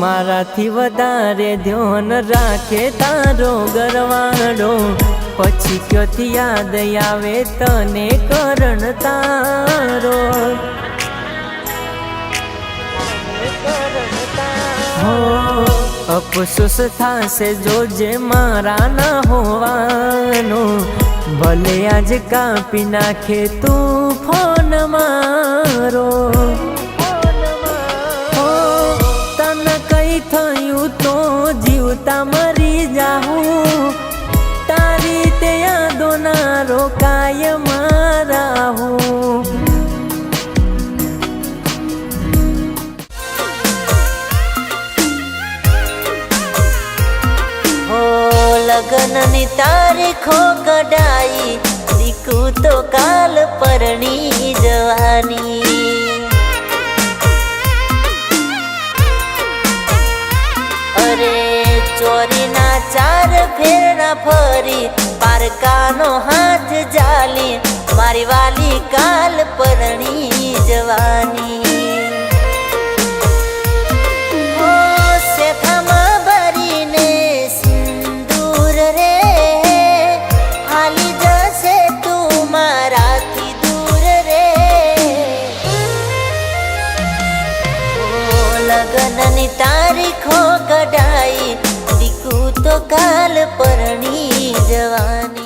મારાથી વધારે ધ્યાન રાખે તારો ગરવાડો. પછી ક્યોથી યાદ આવે તને કરણ તારો? અફસોસ થશે જોજે મારા ના હોવાનો. ભલે આજ કાપી નાખે તું ફોન મારો. થયું તો જીવતા મરી જાઉં. તારી તે યાદો ના રોકાય મારા હો લગ્નની તારીખો કઢાઈ, દીકુ તો કાલ ચોરીના ચાર ફેરના ફરી પારકાનો હાથ જાલી મારી વાલી કાલ પરણી જવાની. લગનની તારીખો કાલ પરણી જવાની